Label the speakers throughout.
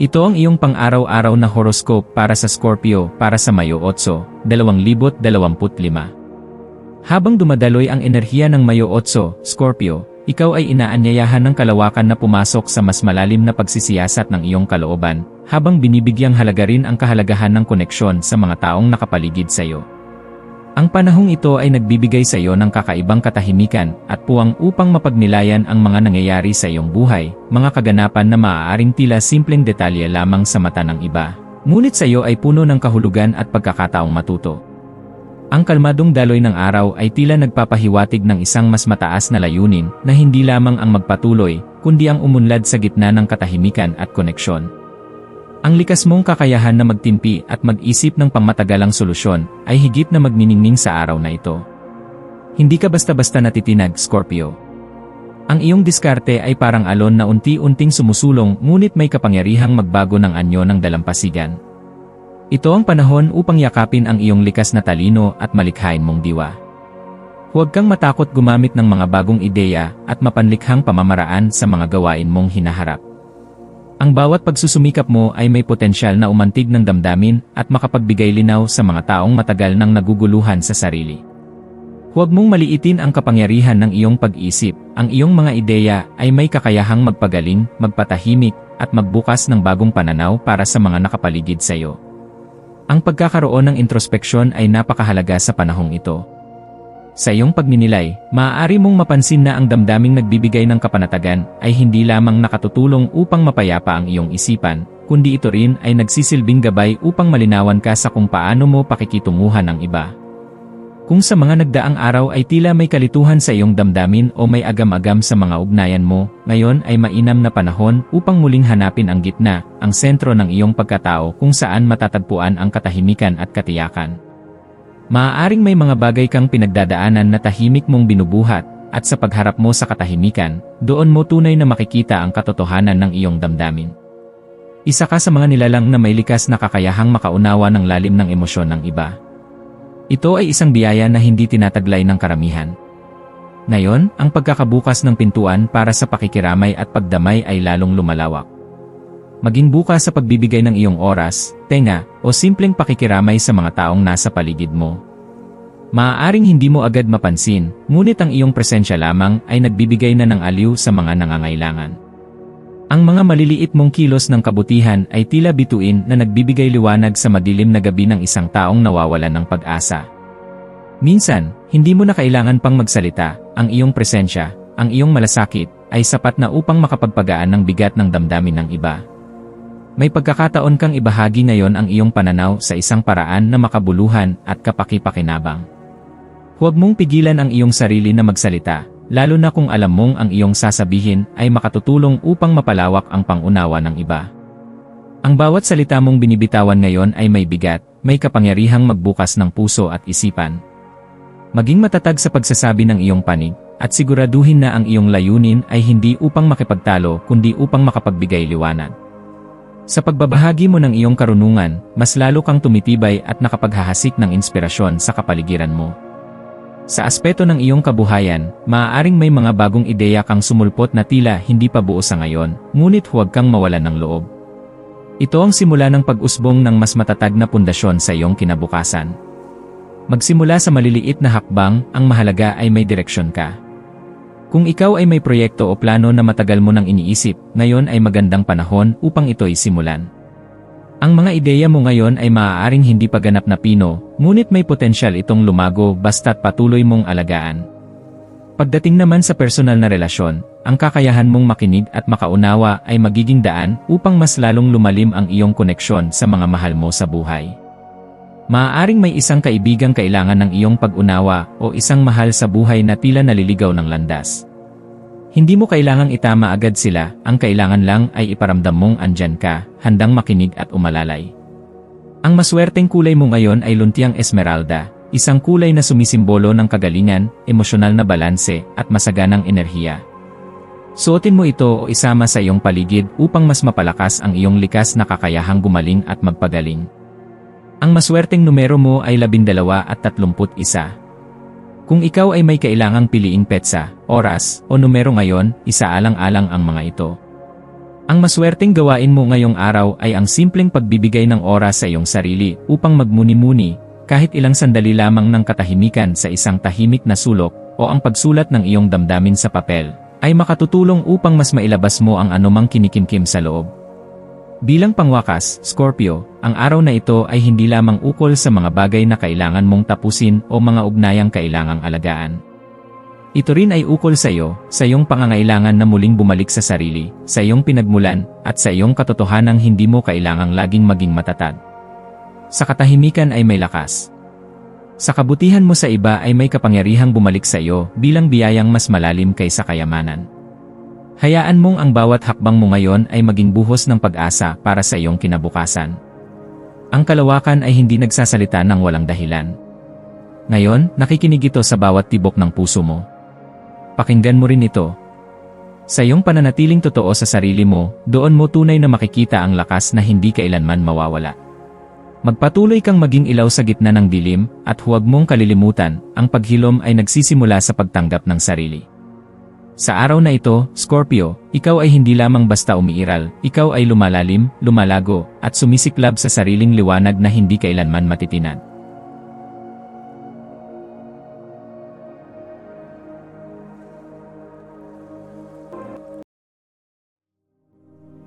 Speaker 1: Ito ang iyong pang-araw-araw na horoscope para sa Scorpio para sa Mayo 8, 2025. Habang dumadaloy ang enerhiya ng Mayo 8, Scorpio, ikaw ay inaanyayahan ng kalawakan na pumasok sa mas malalim na pagsisiyasat ng iyong kalooban, habang binibigyang halaga rin ang kahalagahan ng koneksyon sa mga taong nakapaligid sa iyo. Ang panahong ito ay nagbibigay sa iyo ng kakaibang katahimikan at puwang upang mapagnilayan ang mga nangyayari sa iyong buhay, mga kaganapan na maaaring tila simpleng detalye lamang sa mata ng iba. Ngunit sa iyo ay puno ng kahulugan at pagkakataong matuto. Ang kalmadong daloy ng araw ay tila nagpapahiwatig ng isang mas mataas na layunin na hindi lamang ang magpatuloy, kundi ang umunlad sa gitna ng katahimikan at koneksyon. Ang likas mong kakayahan na magtimpi at mag-isip ng pangmatagalang solusyon ay higit na magniningning sa araw na ito. Hindi ka basta-basta natitinag, Scorpio. Ang iyong diskarte ay parang alon na unti-unting sumusulong ngunit may kapangyarihang magbago ng anyo ng dalampasigan. Ito ang panahon upang yakapin ang iyong likas na talino at malikhain mong diwa. Huwag kang matakot gumamit ng mga bagong ideya at mapanlikhang pamamaraan sa mga gawain mong hinaharap. Ang bawat pagsusumikap mo ay may potensyal na umantig ng damdamin at makapagbigay linaw sa mga taong matagal nang naguguluhan sa sarili. Huwag mong maliitin ang kapangyarihan ng iyong pag-isip, ang iyong mga ideya ay may kakayahang magpagaling, magpatahimik, at magbukas ng bagong pananaw para sa mga nakapaligid sa iyo. Ang pagkakaroon ng introspeksyon ay napakahalaga sa panahong ito. Sa iyong pagninilay, maaari mong mapansin na ang damdaming nagbibigay ng kapanatagan ay hindi lamang nakatutulong upang mapayapa ang iyong isipan, kundi ito rin ay nagsisilbing gabay upang malinawan ka sa kung paano mo pakikitunguhan ang iba. Kung sa mga nagdaang araw ay tila may kalituhan sa iyong damdamin o may agam-agam sa mga ugnayan mo, ngayon ay mainam na panahon upang muling hanapin ang gitna, ang sentro ng iyong pagkatao kung saan matatagpuan ang katahimikan at katiyakan. Maaaring may mga bagay kang pinagdadaanan na tahimik mong binubuhat, at sa pagharap mo sa katahimikan, doon mo tunay na makikita ang katotohanan ng iyong damdamin. Isa ka sa mga nilalang na may likas na kakayahang makaunawa ng lalim ng emosyon ng iba. Ito ay isang biyaya na hindi tinataglay ng karamihan. Ngayon, ang pagkakabukas ng pintuan para sa pakikiramay at pagdamay ay lalong lumalawak. Maging bukas sa pagbibigay ng iyong oras, tenga, o simpleng pakikiramay sa mga taong nasa paligid mo. Maaaring hindi mo agad mapansin, ngunit ang iyong presensya lamang ay nagbibigay na ng aliw sa mga nangangailangan. Ang mga maliliit mong kilos ng kabutihan ay tila bituin na nagbibigay liwanag sa madilim na gabi ng isang taong nawawalan ng pag-asa. Minsan, hindi mo na kailangan pang magsalita, ang iyong presensya, ang iyong malasakit, ay sapat na upang makapagpagaan ng bigat ng damdamin ng iba. May pagkakataon kang ibahagi ngayon ang iyong pananaw sa isang paraan na makabuluhan at kapaki-pakinabang. Huwag mong pigilan ang iyong sarili na magsalita, lalo na kung alam mong ang iyong sasabihin ay makatutulong upang mapalawak ang pangunawa ng iba. Ang bawat salita mong binibitawan ngayon ay may bigat, may kapangyarihang magbukas ng puso at isipan. Maging matatag sa pagsasabi ng iyong panig, at siguraduhin na ang iyong layunin ay hindi upang makipagtalo kundi upang makapagbigay liwanag. Sa pagbabahagi mo ng iyong karunungan, mas lalo kang tumitibay at nakapaghahasik ng inspirasyon sa kapaligiran mo. Sa aspeto ng iyong kabuhayan, maaaring may mga bagong ideya kang sumulpot na tila hindi pa buo sa ngayon, ngunit huwag kang mawalan ng loob. Ito ang simula ng pag-usbong ng mas matatag na pundasyon sa iyong kinabukasan. Magsimula sa maliliit na hakbang, ang mahalaga ay may direksyon ka. Kung ikaw ay may proyekto o plano na matagal mo nang iniisip, ngayon ay magandang panahon upang ito'y simulan. Ang mga ideya mo ngayon ay maaaring hindi pa ganap na pino, ngunit may potensyal itong lumago basta't patuloy mong alagaan. Pagdating naman sa personal na relasyon, ang kakayahan mong makinig at makaunawa ay magiging daan upang mas lalong lumalim ang iyong koneksyon sa mga mahal mo sa buhay. Maaaring may isang kaibigang kailangan ng iyong pag-unawa o isang mahal sa buhay na tila naliligaw ng landas. Hindi mo kailangang itama agad sila, ang kailangan lang ay iparamdam mong andyan ka, handang makinig at umalalay. Ang maswerteng kulay mo ngayon ay luntiang esmeralda, isang kulay na sumisimbolo ng kagalingan, emosyonal na balanse, at masaganang enerhiya. Suotin mo ito o isama sa iyong paligid upang mas mapalakas ang iyong likas na kakayahang gumaling at magpagaling. Ang maswerteng numero mo ay 12 at 31. Kung ikaw ay may kailangang piliing petsa, oras, o numero ngayon, isaalang-alang ang mga ito. Ang maswerteng gawain mo ngayong araw ay ang simpleng pagbibigay ng oras sa iyong sarili upang magmuni-muni, kahit ilang sandali lamang ng katahimikan sa isang tahimik na sulok, o ang pagsulat ng iyong damdamin sa papel, ay makatutulong upang mas mailabas mo ang anumang kinikimkim sa loob. Bilang pangwakas, Scorpio, ang araw na ito ay hindi lamang ukol sa mga bagay na kailangan mong tapusin o mga ugnayang kailangang alagaan. Ito rin ay ukol sa iyo, sa iyong pangangailangan na muling bumalik sa sarili, sa iyong pinagmulan, at sa iyong katotohanang hindi mo kailangang laging maging matatag. Sa katahimikan ay may lakas. Sa kabutihan mo sa iba ay may kapangyarihang bumalik sa iyo bilang biyayang mas malalim kaysa kayamanan. Hayaan mong ang bawat hakbang mo ngayon ay maging buhos ng pag-asa para sa iyong kinabukasan. Ang kalawakan ay hindi nagsasalita ng walang dahilan. Ngayon, nakikinig ito sa bawat tibok ng puso mo. Pakinggan mo rin ito. Sa iyong pananatiling totoo sa sarili mo, doon mo tunay na makikita ang lakas na hindi kailanman mawawala. Magpatuloy kang maging ilaw sa gitna ng dilim, at huwag mong kalilimutan, ang paghilom ay nagsisimula sa pagtanggap ng sarili. Sa araw na ito, Scorpio, ikaw ay hindi lamang basta umiiral, ikaw ay lumalalim, lumalago, at sumisiklab sa sariling liwanag na hindi kailanman matitinag.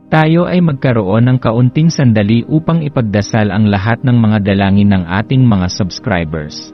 Speaker 1: Tayo ay magkaroon ng kaunting sandali upang ipagdasal ang lahat ng mga dalangin ng ating mga subscribers